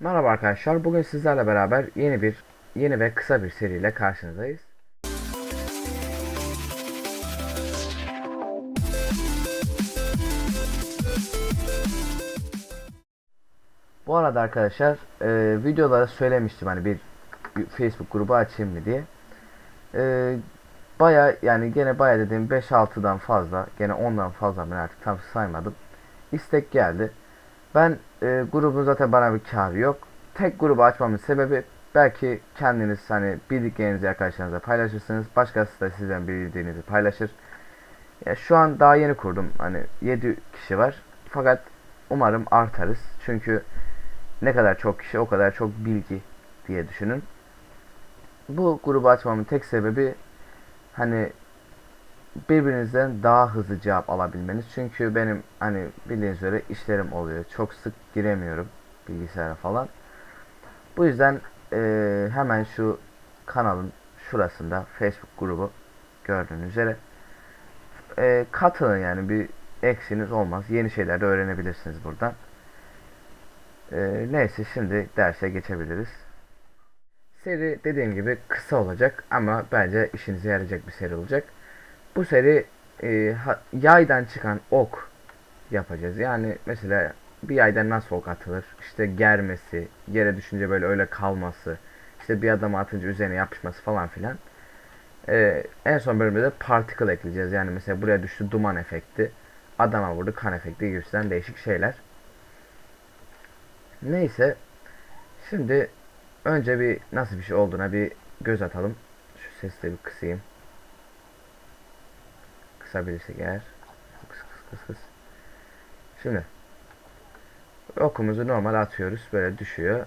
Merhaba arkadaşlar. Bugün sizlerle beraber yeni bir yeni ve kısa bir seriyle karşınızdayız. Bu arada arkadaşlar e, videolara söylemiştim hani bir Facebook grubu açayım mı diye. E, baya yani gene baya dediğim 5-6'dan fazla gene 10'dan fazla ben artık tam saymadım. istek geldi. Ben e, grubun zaten bana bir karı yok. Tek grubu açmamın sebebi belki kendiniz hani bildiklerinizi arkadaşlarınızla paylaşırsınız. Başkası da sizden bildiğinizi paylaşır. Ya şu an daha yeni kurdum. Hani 7 kişi var. Fakat umarım artarız. Çünkü ne kadar çok kişi o kadar çok bilgi diye düşünün. Bu grubu açmamın tek sebebi hani birbirinizden daha hızlı cevap alabilmeniz. Çünkü benim hani bildiğiniz üzere işlerim oluyor. Çok sık giremiyorum bilgisayara falan. Bu yüzden eee, hemen şu kanalın şurasında Facebook grubu gördüğünüz üzere eee, katılın yani bir eksiniz olmaz. Yeni şeyler de öğrenebilirsiniz buradan. Eee, neyse şimdi derse geçebiliriz. Seri dediğim gibi kısa olacak ama bence işinize yarayacak bir seri olacak. Bu seri e, yaydan çıkan ok yapacağız. Yani mesela bir yaydan nasıl ok atılır? İşte germesi, yere düşünce böyle öyle kalması, işte bir adamı atınca üzerine yapışması falan filan. E, en son bölümde de particle ekleyeceğiz. Yani mesela buraya düştü duman efekti, adama vurdu kan efekti gibisinden değişik şeyler. Neyse, şimdi önce bir nasıl bir şey olduğuna bir göz atalım. Şu sesi de bir kısayım. Kısabilirsek eğer. Kıs kıs kıs kıs. Şimdi okumuzu normal atıyoruz. Böyle düşüyor.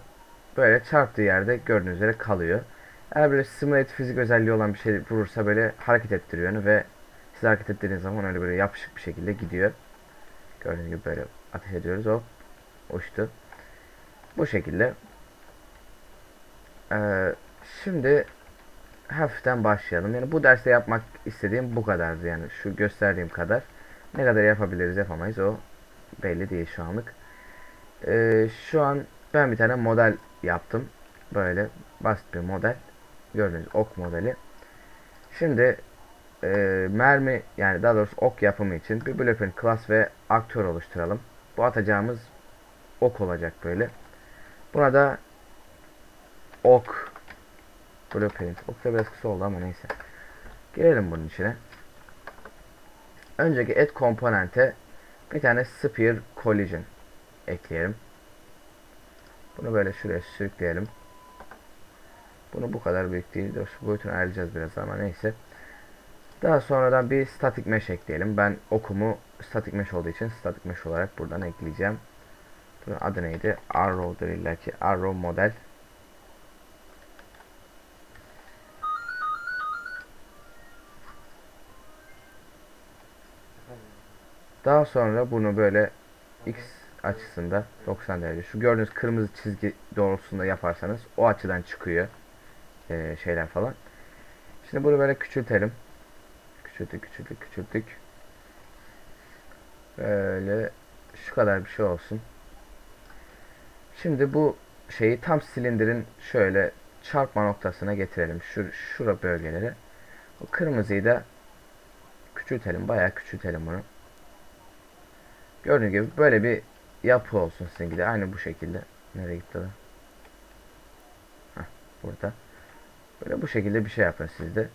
Böyle çarptığı yerde gördüğünüz üzere kalıyor. Eğer böyle simulate fizik özelliği olan bir şey vurursa böyle hareket ettiriyor onu ve siz hareket ettiğiniz zaman öyle böyle yapışık bir şekilde gidiyor. Gördüğünüz gibi böyle ateş ediyoruz. Hop uçtu. Bu şekilde. Ee, şimdi hafiften başlayalım. Yani bu derste yapmak istediğim bu kadardı yani şu gösterdiğim kadar. Ne kadar yapabiliriz yapamayız o belli değil şu anlık. Ee, şu an ben bir tane model yaptım. Böyle basit bir model. Gördüğünüz ok modeli. Şimdi e, mermi yani daha doğrusu ok yapımı için bir blueprint class ve aktör oluşturalım. Bu atacağımız ok olacak böyle. Buna da ok Blueprint. Ok da biraz kısa oldu ama neyse. Girelim bunun içine. Önceki add komponente bir tane spear collision ekleyelim. Bunu böyle şuraya sürükleyelim. Bunu bu kadar büyük değil. Şu boyutunu ayarlayacağız biraz ama neyse. Daha sonradan bir static mesh ekleyelim. Ben okumu static mesh olduğu için static mesh olarak buradan ekleyeceğim. Bunun adı neydi? Arrow'dur illaki. Arrow model. Daha sonra bunu böyle x açısında 90 derece. Şu gördüğünüz kırmızı çizgi doğrultusunda yaparsanız o açıdan çıkıyor ee, şeyler falan. Şimdi bunu böyle küçültelim. Küçülttük, küçülttük, küçülttük. Böyle şu kadar bir şey olsun. Şimdi bu şeyi tam silindirin şöyle çarpma noktasına getirelim. Şu şura bölgeleri. O kırmızıyı da küçültelim. Bayağı küçültelim bunu. Gördüğünüz gibi böyle bir yapı olsun sizinki de. Aynı bu şekilde. Nereye gitti lan? Heh, burada. Böyle bu şekilde bir şey yapın sizde.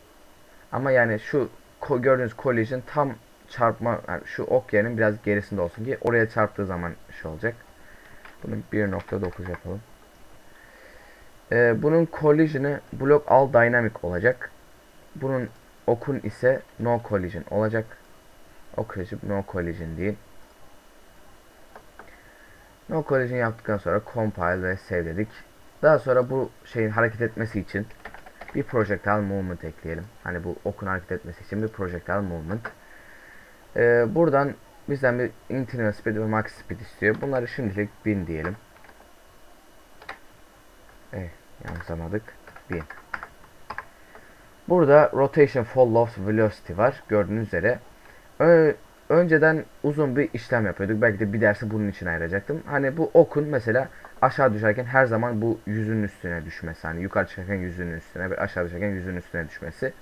Ama yani şu gördüğünüz collision tam çarpma yani şu ok yerinin biraz gerisinde olsun ki oraya çarptığı zaman şey olacak. Bunu 1.9 yapalım. Ee, bunun collision'ı block all dynamic olacak. Bunun okun ise no collision olacak. Ok seçip no collision değil. No collision yaptıktan sonra compile ve save dedik. Daha sonra bu şeyin hareket etmesi için bir projectile movement ekleyelim. Hani bu okun hareket etmesi için bir projectile movement. Ee, buradan bizden bir internal speed ve max speed istiyor. Bunları şimdilik 1000 diyelim. Eh, yanlışlamadık. 1000. Burada rotation fall loss velocity var. Gördüğünüz üzere. Ö- önceden uzun bir işlem yapıyorduk. Belki de bir dersi bunun için ayıracaktım. Hani bu okun mesela aşağı düşerken her zaman bu yüzün üstüne düşmesi. Hani yukarı çıkarken yüzün üstüne ve aşağı düşerken yüzün üstüne düşmesi.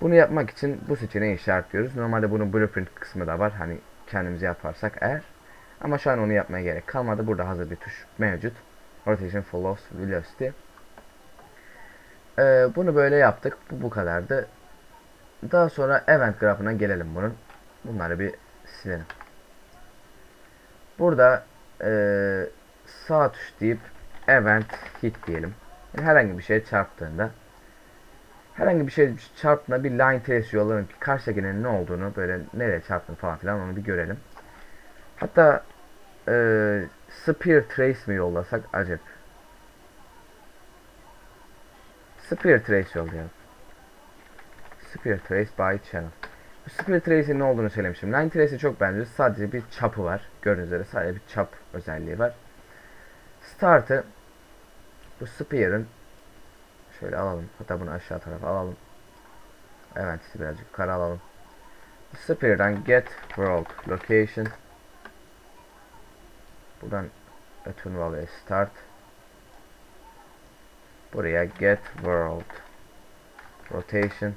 Bunu yapmak için bu seçeneği işaretliyoruz. Normalde bunun blueprint kısmı da var. Hani kendimiz yaparsak eğer. Ama şu an onu yapmaya gerek kalmadı. Burada hazır bir tuş mevcut. Rotation Follows Velocity. Ee, bunu böyle yaptık. Bu bu kadardı. Daha sonra event grafına gelelim bunun. Bunları bir silelim. Burada ee, sağ tuş deyip event hit diyelim. Yani herhangi bir şeye çarptığında herhangi bir şey çarptığında bir line trace yollayalım ki karşıdakinin ne olduğunu böyle nereye çarptığını falan filan onu bir görelim. Hatta ee, spear trace mi yollasak acep. Spear trace yollayalım. Spear trace by channel. Bu spear trace'in ne olduğunu söylemiştim. Line trace'e çok benziyor. Sadece bir çapı var. Gördüğünüz üzere sadece bir çap özelliği var. Start'ı bu spear'ın şöyle alalım. Hatta bunu aşağı tarafa alalım. Evet birazcık yukarı alalım. Spear'dan get world location Buradan Valley Start Buraya Get World. Rotation.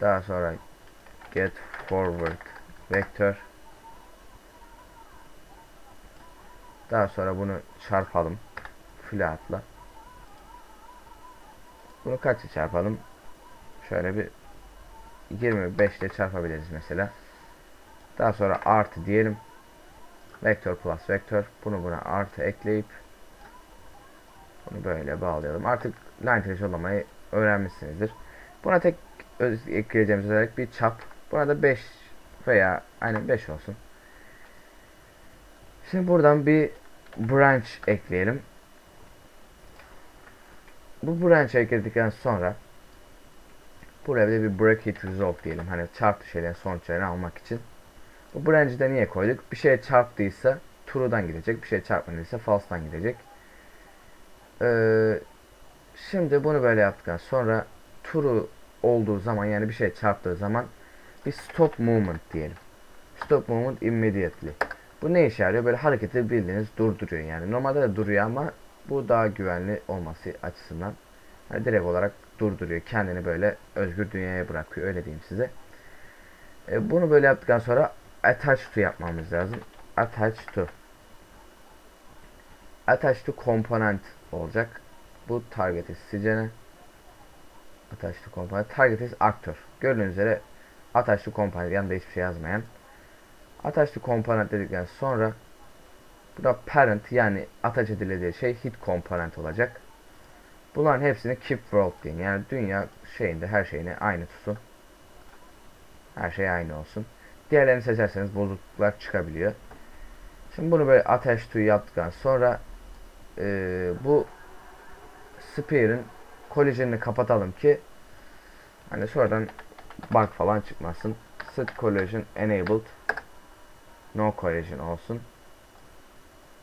Daha sonra Get Forward. Vector. Daha sonra bunu çarpalım. Flatla. Bunu kaçla çarpalım? Şöyle bir 25 ile çarpabiliriz mesela. Daha sonra artı diyelim. Vektör plus vektör. Bunu buna artı ekleyip bunu böyle bağlayalım. Artık line trace yollamayı öğrenmişsinizdir. Buna tek ekleyeceğimiz özellik bir çap. Buna da 5 veya aynen 5 olsun. Şimdi buradan bir branch ekleyelim. Bu branch ekledikten sonra buraya bir bir break hit result diyelim. Hani çarptı şeylerin sonuçlarını almak için. Bu branch'i de niye koyduk? Bir şeye çarptıysa true'dan gidecek. Bir şeye çarpmadıysa false'dan gidecek. Ee, şimdi bunu böyle yaptıktan sonra true olduğu zaman yani bir şey çarptığı zaman bir stop movement diyelim. Stop movement immediately. Bu ne işe yarıyor? Böyle hareketi bildiğiniz durduruyor yani. Normalde de duruyor ama bu daha güvenli olması açısından yani direkt olarak durduruyor. Kendini böyle özgür dünyaya bırakıyor. Öyle diyeyim size. E, bunu böyle yaptıktan sonra attach to yapmamız lazım. Attach to. Attach to component olacak. Bu target is sicene. To component. Target is actor. Gördüğünüz üzere to component yanında hiçbir şey yazmayan. Attach to component dedikten sonra burada parent yani attach edileceği şey hit component olacak. Bunların hepsini keep world deyin. Yani dünya şeyinde her şeyini aynı tutsun. Her şey aynı olsun. Diğerlerini seçerseniz bozukluklar çıkabiliyor. Şimdi bunu böyle attach to yaptıktan sonra e, bu spear'ın collision'ını kapatalım ki hani sonradan bug falan çıkmasın. Set collision enabled no collision olsun.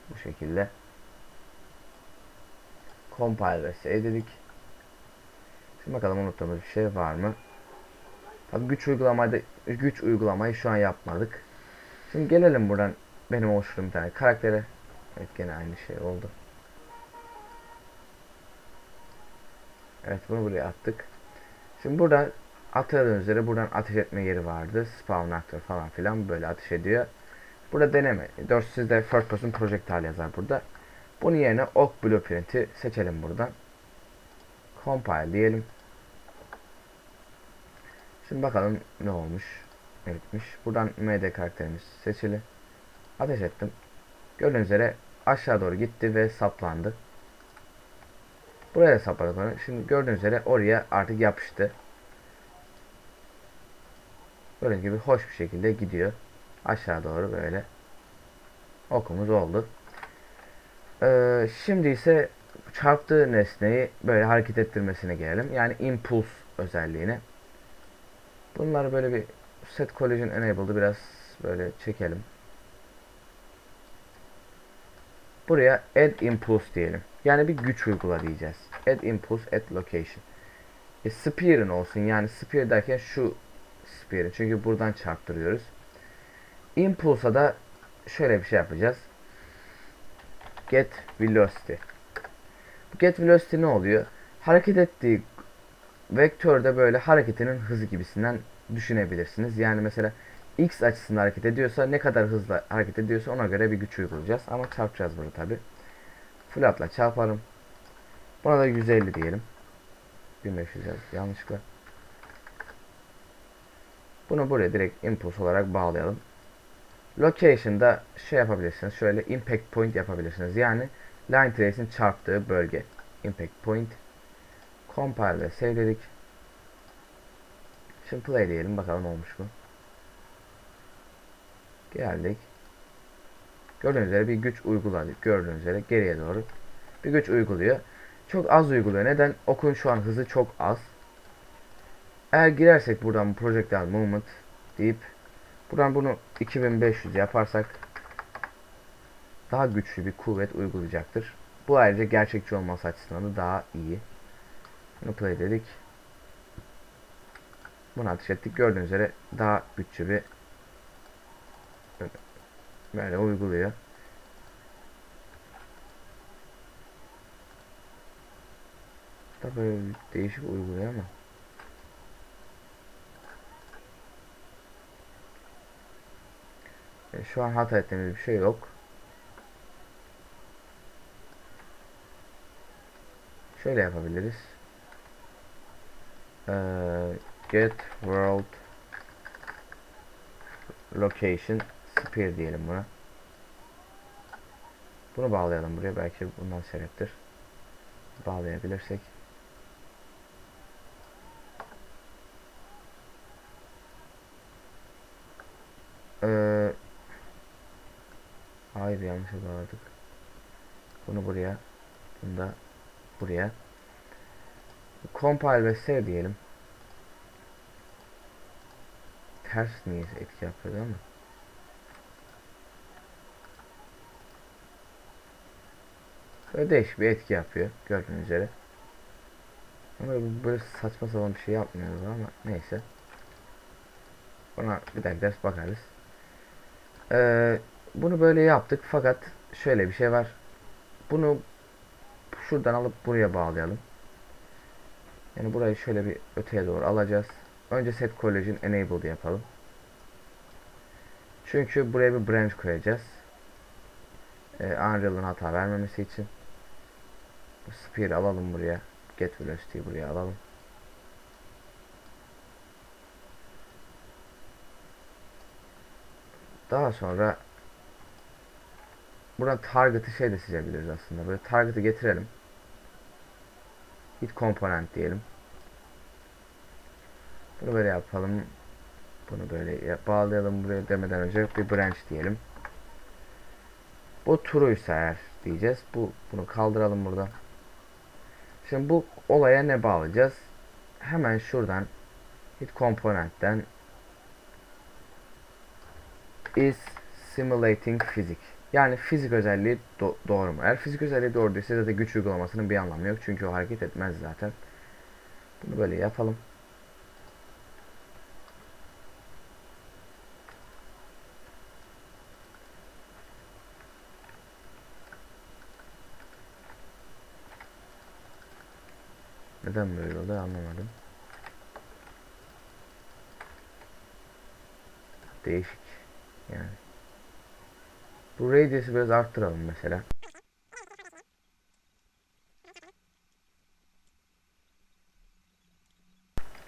Bu şekilde. Compile ve save dedik. Şimdi bakalım unuttuğumuz bir şey var mı? Tabii güç uygulamada güç uygulamayı şu an yapmadık. Şimdi gelelim buradan benim oluşturduğum bir tane karaktere. Evet gene aynı şey oldu. Evet bunu buraya attık. Şimdi buradan hatırladığınız üzere buradan ateş etme yeri vardı. Spawn aktör falan filan böyle ateş ediyor. Burada deneme. 4 sizde first person projectile yazar burada. Bunun yerine ok blueprint'i seçelim buradan. Compile diyelim. Şimdi bakalım ne olmuş. Ne etmiş. Buradan MD karakterimiz seçili. Ateş ettim. Gördüğünüz üzere aşağı doğru gitti ve saplandı. Buraya onu. Şimdi gördüğünüz üzere oraya artık yapıştı. Böyle gibi hoş bir şekilde gidiyor. Aşağı doğru böyle. Okumuz oldu. Ee, şimdi ise çarptığı nesneyi böyle hareket ettirmesine gelelim. Yani impulse özelliğine. Bunları böyle bir set collision enabled'ı biraz böyle çekelim. Buraya add impulse diyelim. Yani bir güç uygula diyeceğiz. Add impulse at location. E, spear'ın olsun. Yani spear derken şu spear'ın. Çünkü buradan çarptırıyoruz. Impulse'a da şöyle bir şey yapacağız. get velocity. Bu get velocity ne oluyor? Hareket ettiği vektörde böyle hareketinin hızı gibisinden düşünebilirsiniz. Yani mesela x açısında hareket ediyorsa ne kadar hızla hareket ediyorsa ona göre bir güç uygulayacağız. Ama çarpacağız bunu tabi. Float'la çarparım. Buna da 150 diyelim. 1500 yaz yanlışlıkla. Bunu buraya direkt impulse olarak bağlayalım. Location'da şey yapabilirsiniz. Şöyle impact point yapabilirsiniz. Yani line trace'in çarptığı bölge. Impact point. Compile ve save dedik. Şimdi play diyelim bakalım olmuş mu. Geldik. Gördüğünüz üzere bir güç uyguladık. Gördüğünüz üzere geriye doğru bir güç uyguluyor. Çok az uyguluyor. Neden? Okun şu an hızı çok az. Eğer girersek buradan projectile movement deyip buradan bunu 2500 yaparsak daha güçlü bir kuvvet uygulayacaktır. Bu ayrıca gerçekçi olması açısından da daha iyi. Bunu play dedik. Bunu ateş ettik. Gördüğünüz üzere daha güçlü bir böyle uyguluyor. Da böyle değişik uyguluyor ama. E, şu an hata ettiğimiz bir şey yok. Şöyle yapabiliriz. Ee, get world location spear diyelim buna. Bunu bağlayalım buraya. Belki bundan sebeptir. Bağlayabilirsek. Ee, hayır yanlış bağladık. Bunu buraya. Bunu da buraya. Compile ve save diyelim. Ters niye etki yapıyor ama. Böyle değişik bir etki yapıyor gördüğünüz üzere. Ama böyle saçma sapan bir şey yapmıyoruz ama neyse. Buna bir dahaki ders bakarız. Ee, bunu böyle yaptık fakat şöyle bir şey var. Bunu şuradan alıp buraya bağlayalım. Yani burayı şöyle bir öteye doğru alacağız. Önce set collision enabled yapalım. Çünkü buraya bir branch koyacağız. Ee, Unreal'ın hata vermemesi için. Spear alalım buraya. Get velocity'yi buraya alalım. Daha sonra buradan target'ı şey de seçebiliriz aslında. Böyle target'ı getirelim. Hit component diyelim. Bunu böyle yapalım. Bunu böyle bağlayalım buraya demeden önce bir branch diyelim. Bu true'ysa eğer diyeceğiz. Bu bunu kaldıralım burada. Şimdi bu olaya ne bağlayacağız? Hemen şuradan hit component'ten is simulating physics. Yani fizik özelliği do doğru mu? Eğer fizik özelliği doğru değilse zaten güç uygulamasının bir anlamı yok. Çünkü o hareket etmez zaten. Bunu böyle yapalım. Neden böyle oldu anlamadım. Değişik yani. Bu radius'ı biraz arttıralım mesela.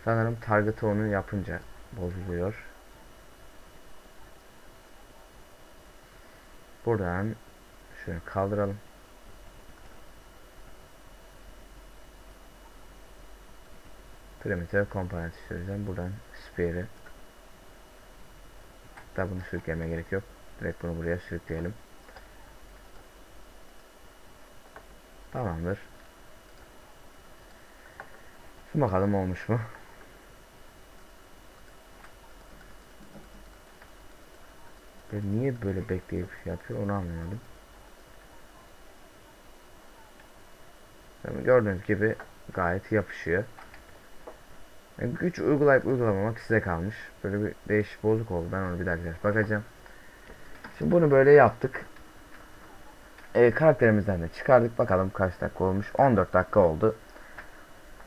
Sanırım target'ı onu yapınca bozuluyor. Buradan şunu kaldıralım. Perimeter komponent istiyoruz. Buradan spear'i da bunu sürükleme gerek yok. Direkt bunu buraya sürükleyelim. Tamamdır. Şimdi bakalım olmuş mu? Ve niye böyle bekleyip şey yapıyor onu anlamadım. Gördüğünüz gibi gayet yapışıyor. Yani güç uygulayıp uygulamamak size kalmış. Böyle bir değişik bozuk oldu. Ben onu bir daha bakacağım. Şimdi bunu böyle yaptık. e, karakterimizden de çıkardık. Bakalım kaç dakika olmuş. 14 dakika oldu.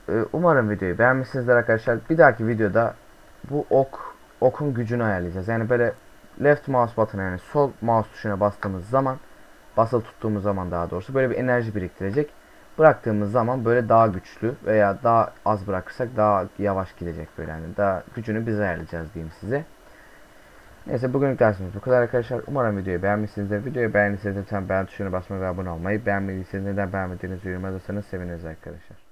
E, umarım videoyu beğenmişsinizdir arkadaşlar. Bir dahaki videoda bu ok okun gücünü ayarlayacağız. Yani böyle left mouse button yani sol mouse tuşuna bastığımız zaman basılı tuttuğumuz zaman daha doğrusu böyle bir enerji biriktirecek. Bıraktığımız zaman böyle daha güçlü veya daha az bırakırsak daha yavaş gidecek böyle yani daha gücünü biz ayarlayacağız diyeyim size. Neyse bugünlük dersimiz bu kadar arkadaşlar. Umarım videoyu beğenmişsinizdir. Videoyu beğendiyseniz lütfen beğen tuşuna basmayı ve abone olmayı. Beğenmediyseniz neden beğenmediğinizi yorumlarsanız seviniriz arkadaşlar.